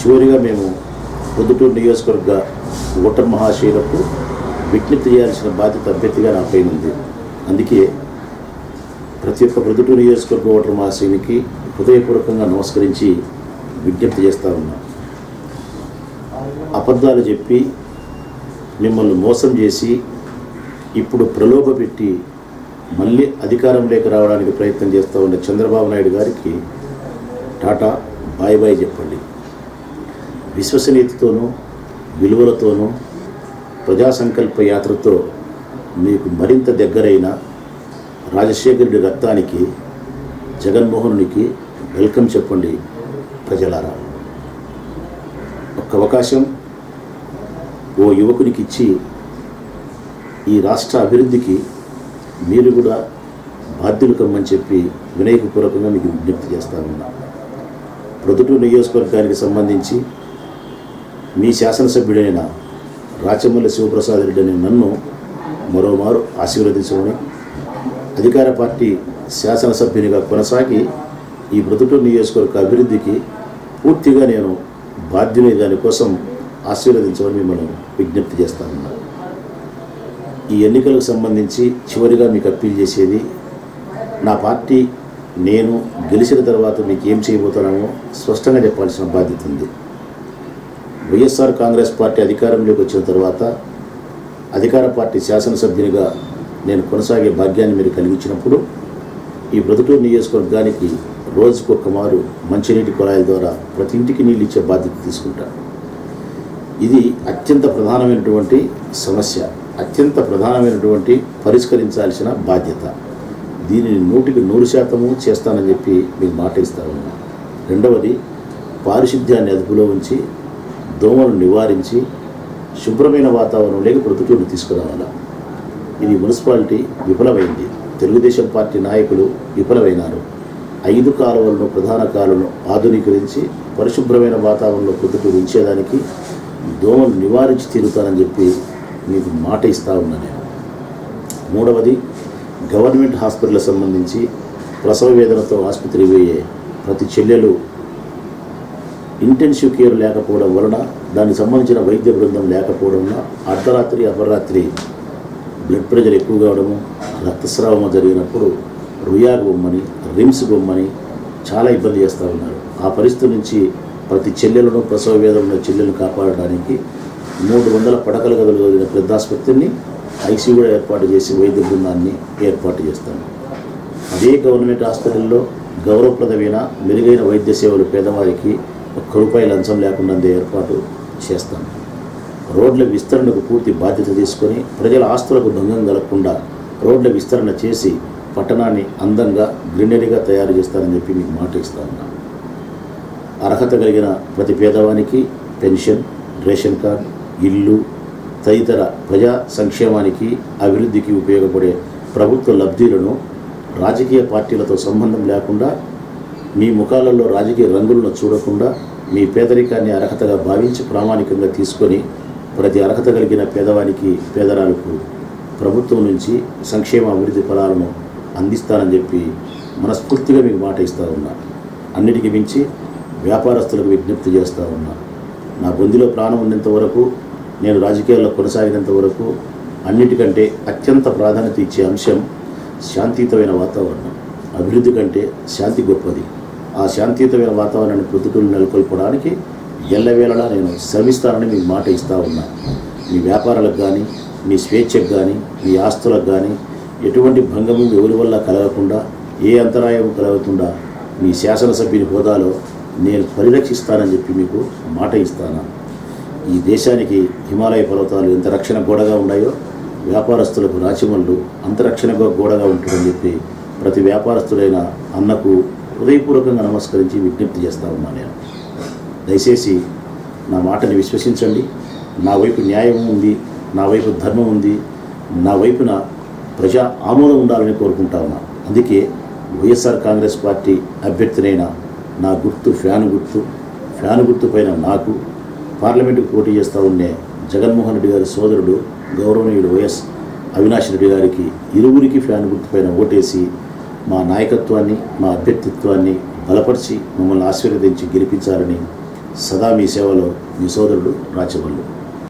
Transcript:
చివరిగా మేము పొద్దుటూరు నియోజకవర్గ ఓటర్ మహాశయులకు విజ్ఞప్తి చేయాల్సిన బాధ్యత అభ్యర్థిగా నాపై ఉంది. అందుకే ప్రతి ఒక్క పొద్దుటూరు నియోజకవర్గ ఓటర్ మహాశయునికి హృదయపూర్వకంగా నమస్కరించి విజ్ఞప్తి చేస్తా ఉన్నా. అబద్ధాలు చెప్పి మిమ్మల్ని మోసం చేసి ఇప్పుడు ప్రలోభ పెట్టి మళ్ళీ అధికారంలోకి రావడానికి ప్రయత్నం చేస్తూ ఉన్న చంద్రబాబు నాయుడు గారికి టాటా బాయ్ బాయ్ చెప్పండి. విశ్వసనీయతతోనూ విలువలతోనూ ప్రజా సంకల్ప యాత్రతో మీకు మరింత దగ్గరైన రాజశేఖరుడి రక్తానికి జగన్మోహనునికి వెల్కమ్ చెప్పండి ప్రజలారా. ఒక్క అవకాశం ఓ యువకునికి ఇచ్చి ఈ రాష్ట్ర అభివృద్ధికి మీరు కూడా బాధ్యులు కమ్మని చెప్పి వినయకపూర్వకంగా మీకు విజ్ఞప్తి చేస్తా ఉన్నా. ప్రొద్దుటూరు నియోజకవర్గానికి సంబంధించి మీ శాసనసభ్యుడైన రాచమల్లి శివప్రసాద్ రెడ్డి అనే నన్ను మరోమారు ఆశీర్వదించమని అధికార పార్టీ శాసనసభ్యునిగా కొనసాగి ఈ బ్రతుటూరు నియోజకవర్గ అభివృద్ధికి పూర్తిగా నేను బాధ్యుని దానికోసం ఆశీర్వదించమని మిమ్మల్ని విజ్ఞప్తి చేస్తానన్నాను ఈ ఎన్నికలకు సంబంధించి చివరిగా మీకు అప్పీల్ చేసేది నా పార్టీ నేను గెలిచిన తర్వాత మీకు ఏం చేయబోతున్నామో స్పష్టంగా చెప్పాల్సిన బాధ్యత ఉంది. వైఎస్ఆర్ కాంగ్రెస్ పార్టీ అధికారంలోకి వచ్చిన తర్వాత అధికార పార్టీ శాసనసభ్యునిగా నేను కొనసాగే భాగ్యాన్ని మీరు కలిగించినప్పుడు ఈ బ్రతుటూరు నియోజకవర్గానికి రోజుకొక మారు మంచినీటి కుళాయిల ద్వారా ప్రతి ఇంటికి నీళ్ళు ఇచ్చే బాధ్యత తీసుకుంటాను ఇది అత్యంత ప్రధానమైనటువంటి సమస్య. అత్యంత ప్రధానమైనటువంటి పరిష్కరించాల్సిన బాధ్యత. దీనిని నూటికి నూరు శాతము చేస్తానని చెప్పి మీకు మాట ఇస్తా రెండవది పారిశుద్ధ్యాన్ని అదుపులో ఉంచి దోమలను నివారించి శుభ్రమైన వాతావరణంలోకి ప్రొద్దుటూరు తీసుకురావాలా. ఇది మున్సిపాలిటీ విఫలమైంది. తెలుగుదేశం పార్టీ నాయకులు విఫలమైనారు. ఐదు కాలువలను ప్రధాన కాలువలను ఆధునీకరించి పరిశుభ్రమైన వాతావరణంలో ప్రొద్దుటూరు ఉంచేదానికి దోమలు నివారించి తీరుతానని చెప్పి మీకు మాట ఇస్తా ఉన్నా నేను. మూడవది గవర్నమెంట్ హాస్పిటల్ సంబంధించి ప్రసవ వేదనతో ఆసుపత్రి పోయే ప్రతి చెల్లెలు ఇంటెన్సివ్ కేర్ లేకపోవడం వలన దానికి సంబంధించిన వైద్య బృందం లేకపోవడం వలన అర్ధరాత్రి అపరాత్రి బ్లడ్ ప్రెషర్ ఎక్కువ కావడము రక్తస్రావము జరిగినప్పుడు రుయాగ్ బొమ్మని రిమ్స్ బొమ్మని చాలా ఇబ్బంది చేస్తూ ఉన్నారు. ఆ పరిస్థితి నుంచి ప్రతి చెల్లెలను ప్రసవ వేదన చెల్లెలను కాపాడడానికి మూడు వందల పడకలు గదులు కలిగిన పెద్ద ఆసుపత్రిని ఐసీయూ కూడా ఏర్పాటు చేసి వైద్య బృందాన్ని ఏర్పాటు చేస్తాను అదే గవర్నమెంట్ హాస్పిటల్లో గౌరవప్రదమైన మెరుగైన వైద్య సేవలు పేదవారికి ఒక్క రూపాయి లంచం లేకుండా అందే ఏర్పాటు చేస్తాను రోడ్ల విస్తరణకు పూర్తి బాధ్యత తీసుకొని ప్రజల ఆస్తులకు భంగం కలగకుండా రోడ్ల విస్తరణ చేసి పట్టణాన్ని అందంగా గ్రీనరీగా తయారు చేస్తానని చెప్పి మీకు మాట ఇస్తా ఉన్నాను అర్హత కలిగిన ప్రతి పేదవానికి పెన్షన్ రేషన్ కార్డ్ ఇల్లు తదితర ప్రజా సంక్షేమానికి అభివృద్ధికి ఉపయోగపడే ప్రభుత్వ లబ్ధిలను రాజకీయ పార్టీలతో సంబంధం లేకుండా మీ ముఖాలలో రాజకీయ రంగులను చూడకుండా మీ పేదరికాన్ని అర్హతగా భావించి ప్రామాణికంగా తీసుకొని ప్రతి అర్హత కలిగిన పేదవానికి పేదరాలకు ప్రభుత్వం నుంచి సంక్షేమ అభివృద్ధి ఫలాలను అందిస్తానని చెప్పి మనస్ఫూర్తిగా మీకు మాట ఇస్తూ ఉన్నా. అన్నిటికీ మించి వ్యాపారస్తులకు విజ్ఞప్తి చేస్తూ ఉన్నా. నా బొందిలో ప్రాణం ఉన్నంత వరకు నేను రాజకీయాల్లో కొనసాగినంత వరకు అన్నిటికంటే అత్యంత ప్రాధాన్యత ఇచ్చే అంశం శాంతియుతమైన వాతావరణం. అభివృద్ధి కంటే శాంతి గొప్పది. ఆ శాంతియుతమైన వాతావరణాన్ని ప్రొద్దుటూరు నెలకొల్పడానికి ఎల్లవేళలా నేను శ్రమిస్తానని మీకు మాట ఇస్తా ఉన్నా. మీ వ్యాపారాలకు కానీ మీ స్వేచ్ఛకు కానీ మీ ఆస్తులకు కానీ ఎటువంటి భంగము ఎవరి వల్ల కలగకుండా ఏ అంతరాయం కలగకుండా మీ శాసనసభ్యుని హోదాలో నేను పరిరక్షిస్తానని చెప్పి మీకు మాట ఇస్తాను? ఈ దేశానికి హిమాలయ పర్వతాలు ఎంత రక్షణ గోడగా ఉన్నాయో వ్యాపారస్తులకు రాచమల్లు అంత గోడగా ఉంటుందని చెప్పి ప్రతి వ్యాపారస్తుడైన అన్నకు హృదయపూర్వకంగా నమస్కరించి విజ్ఞప్తి చేస్తా ఉన్నాను నేను. దయచేసి నా మాటని విశ్వసించండి. నా వైపు న్యాయం ఉంది నా వైపు ధర్మం ఉంది నా వైపున ప్రజా ఆమోదం ఉండాలని కోరుకుంటా ఉన్నాను అందుకే వైఎస్ఆర్ కాంగ్రెస్ పార్టీ అభ్యర్థినైన నా గుర్తు ఫ్యాన్ గుర్తు ఫ్యాన్ గుర్తు పైన నాకు పార్లమెంటుకు పోటీ చేస్తూ ఉండే జగన్మోహన్ రెడ్డి గారి సోదరుడు గౌరవనీయుడు వైఎస్ అవినాష్ రెడ్డి గారికి ఇరువురికి ఫ్యాన్ గుర్తుపైన ఓటేసి మా నాయకత్వాన్ని మా అభ్యర్థిత్వాన్ని బలపరిచి మమ్మల్ని ఆశీర్వదించి గెలిపించాలని సదా మీ సేవలో మీ సోదరుడు రాచబల్లు